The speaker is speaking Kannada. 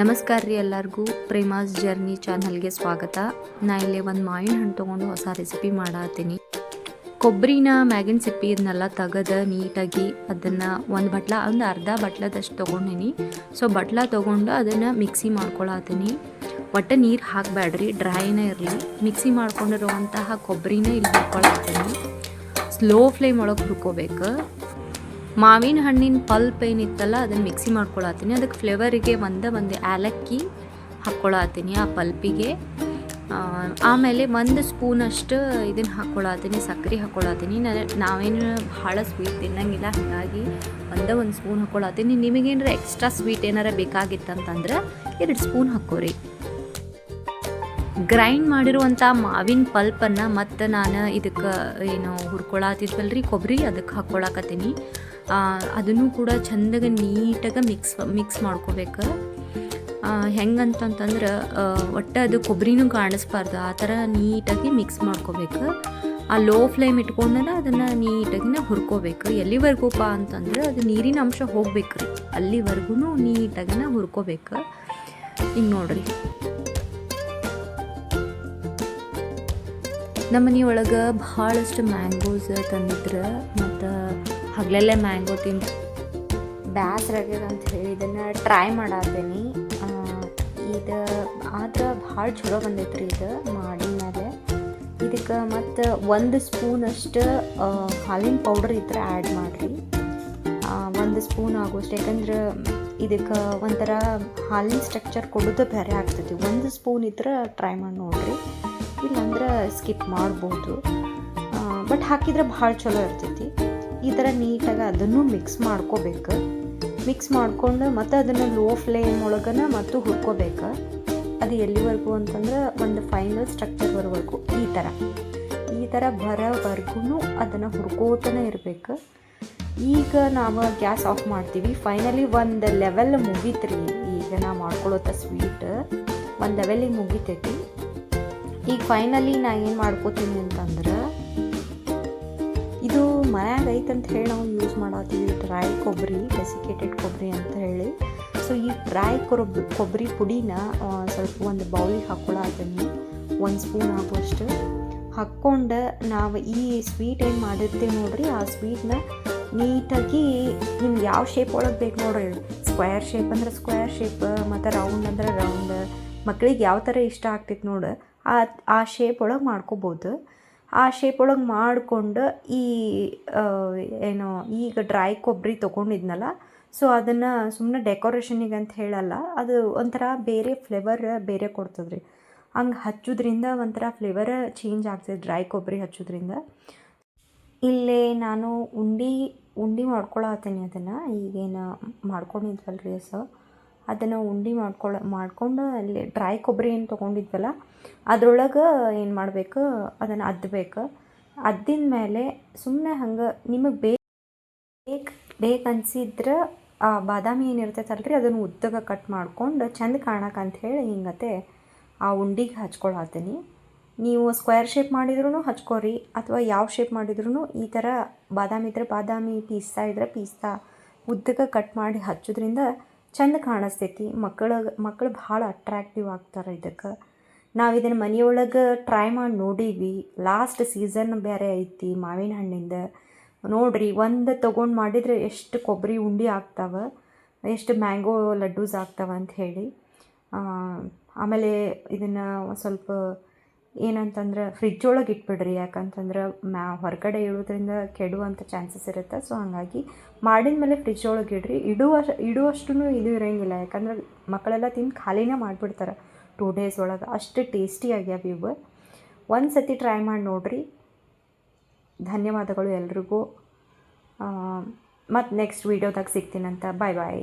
ನಮಸ್ಕಾರ ರೀ ಎಲ್ಲರಿಗೂ. ಪ್ರೇಮಾಸ್ ಜರ್ನಿ ಚಾನಲ್ಗೆ ಸ್ವಾಗತ. ನಾ ಇಲ್ಲಿ ಒಂದು ಮಾವಿನ ಹಣ್ಣು ತೊಗೊಂಡು ಹೊಸ ರೆಸಿಪಿ ಮಾಡತ್ತೀನಿ. ಕೊಬ್ಬರಿನ ಮ್ಯಾಗಿನ ಸಿಪ್ಪಿ ಇದನ್ನೆಲ್ಲ ತೆಗೆದು ನೀಟಾಗಿ ಅದನ್ನು ಒಂದು ಬಟ್ಲ, ಒಂದು ಅರ್ಧ ಬಟ್ಲದಷ್ಟು ತೊಗೊಂಡಿನಿ. ಸೊ ಬಟ್ಲ ತೊಗೊಂಡು ಅದನ್ನು ಮಿಕ್ಸಿ ಮಾಡ್ಕೊಳತ್ತೀನಿ. ಒಟ್ಟು ನೀರು ಹಾಕಬೇಡ್ರಿ ಡ್ರೈನೇ ಇರಲಿ. ಮಿಕ್ಸಿ ಮಾಡ್ಕೊಂಡಿರುವಂತಹ ಕೊಬ್ಬರಿನೇ ಇಲ್ಲಿ ಹಾಕ್ಕೊಳತ್ತೀನಿ ಸ್ಲೋ ಫ್ಲೇಮ್ ಒಳಗೆ ಹುರ್ಕೋಬೇಕು. ಮಾವಿನ ಹಣ್ಣಿನ ಪಲ್ಪ್ ಏನಿತ್ತಲ್ಲ, ಅದನ್ನು ಮಿಕ್ಸಿ ಮಾಡ್ಕೊಳತ್ತೀನಿ. ಅದಕ್ಕೆ ಫ್ಲೇವರಿಗೆ ಒಂದೇ ಒಂದು ಏಲಕ್ಕಿ ಹಾಕ್ಕೊಳತ್ತೀನಿ ಆ ಪಲ್ಪಿಗೆ. ಆಮೇಲೆ ಒಂದು ಸ್ಪೂನಷ್ಟು ಇದನ್ನು ಹಾಕ್ಕೊಳತ್ತೀನಿ ಸಕ್ಕರೆ ಹಾಕ್ಕೊಳತ್ತೀನಿ ನಾವೇನು ಭಾಳ ಸ್ವೀಟ್ ತಿನ್ನಂಗಿಲ್ಲ, ಹಾಗಾಗಿ ಒಂದೇ ಒಂದು ಸ್ಪೂನ್ ಹಾಕ್ಕೊಳತ್ತೀನಿ ನಿಮಗೇನಾರ ಎಕ್ಸ್ಟ್ರಾ ಸ್ವೀಟ್ ಏನಾರ ಬೇಕಾಗಿತ್ತಂತಂದ್ರೆ ಎರಡು ಸ್ಪೂನ್ ಹಾಕ್ಕೋರಿ ಗ್ರೈಂಡ್ ಮಾಡಿರುವಂಥ ಮಾವಿನ ಪಲ್ಪನ್ನು ಮತ್ತು ನಾನು ಇದಕ್ಕೆ ಏನು ಹುರ್ಕೊಳತ್ತಿದ್ವಲ್ರಿ ಕೊಬ್ಬರಿ ಅದಕ್ಕೆ ಹಾಕ್ಕೊಳಕತ್ತೀನಿ ಅದನ್ನು ಕೂಡ ಚಂದಾಗಿ ನೀಟಾಗಿ ಮಿಕ್ಸ್ ಮಿಕ್ಸ್ ಮಾಡ್ಕೋಬೇಕು. ಹೆಂಗಂತಂತಂದ್ರೆ ಒಟ್ಟು ಅದು ಕೊಬ್ಬರಿನೂ ಕಾಣಿಸ್ಬಾರ್ದು. ಆ ಥರ ನೀಟಾಗಿ ಮಿಕ್ಸ್ ಮಾಡ್ಕೋಬೇಕು. ಆ ಲೋ ಫ್ಲೇಮ್ ಇಟ್ಕೊಂಡನ ಅದನ್ನು ನೀಟಾಗಿ ಹುರ್ಕೋಬೇಕು. ಎಲ್ಲಿವರೆಗೂಪ್ಪ ಅಂತಂದ್ರೆ, ಅದು ನೀರಿನ ಅಂಶ ಹೋಗ್ಬೇಕು ರೀ. ಅಲ್ಲಿವರೆಗೂ ನೀಟಾಗಿ ಹುರ್ಕೋಬೇಕು. ಹಿಂಗೆ ನೋಡ್ರಿ. ನಮ್ಮ ಮನೆ ಒಳಗೆ ಭಾಳಷ್ಟು ಮ್ಯಾಂಗೋಸ್ ತಂದಿದ್ರು, ಮತ್ತು ಹಗಲೆಲ್ಲ ಮ್ಯಾಂಗೋ ತಿಂದು. ಬ್ಯಾಸ್ರಾಗ್ಯದ ಅಂತ ಹೇಳಿ ಇದನ್ನು ಟ್ರೈ ಮಾಡತ್ತೀನಿ ಇದು ಆದ್ರೆ ಭಾಳ ಚಲೋ ಬಂದೈತ್ರಿ ಇದು ಮಾಡಿದ ಮೇಲೆ ಇದಕ್ಕೆ ಮತ್ತು ಒಂದು ಸ್ಪೂನಷ್ಟು ಹಾಲಿನ ಪೌಡರ್ ಇದ್ರೆ ಆ್ಯಡ್ ಮಾಡಿರಿ. ಒಂದು ಸ್ಪೂನ್ ಆಗೋಷ್ಟು. ಯಾಕಂದ್ರೆ ಇದಕ್ಕೆ ಒಂಥರ ಹಾಲಿನ ಸ್ಟ್ರಕ್ಚರ್ ಕೊಡೋದು ಬೇರೆ ಆಗ್ತೈತಿ. ಒಂದು ಸ್ಪೂನ್ ಇದ್ರೆ ಟ್ರೈ ಮಾಡಿ ನೋಡಿರಿ. ಇಲ್ಲಾಂದ್ರೆ ಸ್ಕಿಪ್ ಮಾಡ್ಬೋದು. ಬಟ್ ಹಾಕಿದ್ರೆ ಭಾಳ ಚಲೋ ಇರ್ತೈತಿ. ಈ ಥರ ನೀಟಾಗಿ ಅದನ್ನು ಮಿಕ್ಸ್ ಮಾಡ್ಕೋಬೇಕು. ಮಿಕ್ಸ್ ಮಾಡ್ಕೊಂಡು ಮತ್ತು ಅದನ್ನು ಲೋ ಫ್ಲೇಮ್ ಒಳಗನ ಮತ್ತು ಹುರ್ಕೋಬೇಕು. ಅದು ಎಲ್ಲಿವರೆಗೂ ಅಂತಂದ್ರೆ ಒಂದು ಫೈನಲ್ ಸ್ಟ್ರಕ್ಚರ್ ಬರೋವರೆಗೂ ಈ ಥರ. ಈ ಥರ ಬರೋವರೆಗೂ ಅದನ್ನು ಹುರ್ಕೋತನೇ ಇರಬೇಕು. ಈಗ ನಾವು ಗ್ಯಾಸ್ ಆಫ್ ಮಾಡ್ತೀವಿ. ಫೈನಲಿ ಒಂದು ಲೆವೆಲ್ ಮುಗೀತ್ರಿ. ಈಗ ನಾವು ಮಾಡ್ಕೊಳ್ಳೋತ ಸ್ವೀಟ್ ಒಂದು ಲೆವೆಲಿಗೆ ಮುಗಿತೈತಿ. ಈಗ ಫೈನಲಿ ನಾ ಏನು ಮಾಡ್ಕೋತೀನಿ ಅಂತಂದ್ರೆ ಇದು ಮನ್ಯಾಗ ಐತಂತ ಹೇಳಿ ನಾವು ಯೂಸ್ ಮಾಡತ್ತೀವಿ ಡ್ರೈ ಕೊಬ್ಬರಿ ಡೆಸಿಕೇಟೆಡ್ ಕೊಬ್ಬರಿ ಅಂತ ಹೇಳಿ. ಸೊ ಈ ಡ್ರೈ ಕೊಬ್ಬರಿ ಕೊಬ್ಬರಿ ಪುಡಿನ ಸ್ವಲ್ಪ ಒಂದು ಬೌಲಿಗೆ ಹಾಕ್ಕೊಳತ್ತೀನಿ ಒಂದು ಸ್ಪೂನ್ ಆಗುವಷ್ಟು. ಹಾಕ್ಕೊಂಡು ನಾವು ಈ ಸ್ವೀಟ್ ಏನು ಮಾಡಿರ್ತೀವಿ ನೋಡ್ರಿ, ಆ ಸ್ವೀಟ್ನ ನೀಟಾಗಿ ನಿಮ್ಗೆ ಯಾವ ಶೇಪ್ ಒಳಗೆ ಬೇಕು ನೋಡ್ರಿ. ಸ್ಕ್ವೇರ್ ಶೇಪ್ ಅಂದ್ರೆ ಸ್ಕ್ವೇರ್ ಶೇಪ್ ಮತ್ತು ರೌಂಡ್ ಅಂದ್ರೆ ರೌಂಡ್ ಮಕ್ಳಿಗೆ ಯಾವ ಥರ ಇಷ್ಟ ಆಗ್ತೈತೆ ನೋಡು, ಆ ಆ ಶೇಪ್ ಒಳಗೆ ಮಾಡ್ಕೋಬೋದು. ಆ ಶೇಪ್ ಒಳಗೆ ಮಾಡಿಕೊಂಡು ಈ ಏನು ಈಗ ಡ್ರೈ ಕೊಬ್ಬರಿ ತೊಗೊಂಡಿದ್ನಲ್ಲ ಸೊ ಅದನ್ನು ಸುಮ್ಮನೆ ಡೆಕೋರೇಷನಿಗೆ ಅಂತ ಹೇಳಲ್ಲ, ಅದು ಒಂಥರ ಬೇರೆ ಫ್ಲೇವರ್ ಬೇರೆ ಕೊಡ್ತದ್ರಿ. ಹಂಗೆ ಹಚ್ಚೋದ್ರಿಂದ ಒಂಥರ ಫ್ಲೇವರ್ ಚೇಂಜ್ ಆಗ್ತದೆ ಡ್ರೈ ಕೊಬ್ಬರಿ ಹಚ್ಚೋದ್ರಿಂದ. ಇಲ್ಲೇ ನಾನು ಉಂಡೆ, ಉಂಡಿ ಮಾಡ್ಕೊಳತ್ತೀನಿ ಅದನ್ನು, ಈಗೇನು ಮಾಡ್ಕೊಂಡಿದ್ವಲ್ರಿ ಸೊ ಅದನ್ನು ಉಂಡೆ ಮಾಡ್ಕೊಳ್ಳೋ ಮಾಡ್ಕೊಂಡು ಅಲ್ಲಿ ಡ್ರೈ ಕೊಬ್ಬರಿ ಏನು ತೊಗೊಂಡಿದ್ವಲ್ಲ, ಅದ್ರೊಳಗೆ ಏನು ಮಾಡಬೇಕು, ಅದನ್ನು ಅದ್ದಬೇಕು ಅದ್ದಿದ ಮೇಲೆ ಸುಮ್ಮನೆ ಹಂಗೆ ನಿಮಗೆ ಬೇಕು ಬೇಕು ಅನ್ಸಿದ್ರೆ ಆ ಬಾದಾಮಿ ಏನಿರ್ತೈತಲ್ರಿ ಅದನ್ನು ಉದ್ದಗೆ ಕಟ್ ಮಾಡ್ಕೊಂಡು ಚಂದ ಕಾಣಕ್ಕೆ ಅಂಥೇಳಿ ಹಿಂಗತೆ ಆ ಉಂಡಿಗೆ ಹಚ್ಕೊಳತ್ತೀನಿ ನೀವು ಸ್ಕ್ವೇರ್ ಶೇಪ್ ಮಾಡಿದ್ರೂ ಹಚ್ಕೋರಿ, ಅಥವಾ ಯಾವ ಶೇಪ್ ಮಾಡಿದ್ರೂ ಈ ಥರ ಬಾದಾಮಿ ಇದ್ರೆ ಬಾದಾಮಿ, ಪೀಸ್ತಾ ಇದ್ರೆ ಪೀಸ್ತಾ ಉದ್ದಕ್ಕೆ ಕಟ್ ಮಾಡಿ ಹಚ್ಚೋದ್ರಿಂದ ಚಂದ ಕಾಣಿಸ್ತೈತಿ. ಮಕ್ಕಳು ಮಕ್ಕಳು ಭಾಳ ಅಟ್ರಾಕ್ಟಿವ್ ಆಗ್ತಾರೆ ಇದಕ್ಕೆ. ನಾವು ಇದನ್ನು ಮನೆಯೊಳಗೆ ಟ್ರೈ ಮಾಡಿ ನೋಡೀವಿ. ಲಾಸ್ಟ್ ಸೀಸನ್ ಬೇರೆ ಐತಿ ಮಾವಿನ ಹಣ್ಣಿಂದ. ನೋಡ್ರಿ, ಒಂದು ತೊಗೊಂಡು ಮಾಡಿದರೆ ಎಷ್ಟು ಕೊಬ್ಬರಿ ಉಂಡೆ ಆಗ್ತಾವೆ, ಎಷ್ಟು ಮ್ಯಾಂಗೋ ಲಡ್ಡೂಸ್ ಆಗ್ತಾವ ಅಂತ ಹೇಳಿ. ಆಮೇಲೆ ಇದನ್ನು ಸ್ವಲ್ಪ ಏನಂತಂದ್ರೆ ಫ್ರಿಜ್ ಒಳಗೆ ಇಟ್ಬಿಡ್ರಿ. ಯಾಕಂತಂದ್ರೆ ಮ್ಯಾ ಹೊರಗಡೆ ಇಡೋದ್ರಿಂದ ಕೆಡುವಂಥ ಚಾನ್ಸಸ್ ಇರುತ್ತೆ. ಸೊ ಹಾಗಾಗಿ ಮಾಡಿದ ಮೇಲೆ ಫ್ರಿಜ್ ಒಳಗೆ ಇಡ್ರಿ. ಇಡುವ ಇಡುವಷ್ಟು ಇದು ಇರೋಂಗಿಲ್ಲ. ಯಾಕಂದ್ರೆ ಮಕ್ಕಳೆಲ್ಲ ತಿಂದು ಖಾಲಿನೇ ಮಾಡಿಬಿಡ್ತಾರೆ. ಟೂ ಡೇಸ್ ಒಳಗೆ. ಅಷ್ಟು ಟೇಸ್ಟಿ ಆಗ್ಯಾವ ಇವು. ಒಂದು ಸತಿ ಟ್ರೈ ಮಾಡಿ ನೋಡಿರಿ. ಧನ್ಯವಾದಗಳು ಎಲ್ರಿಗೂ. ಮತ್ತು ನೆಕ್ಸ್ಟ್ ವೀಡಿಯೋದಾಗ ಸಿಗ್ತೀನಂತ. ಬಾಯ್ ಬಾಯ್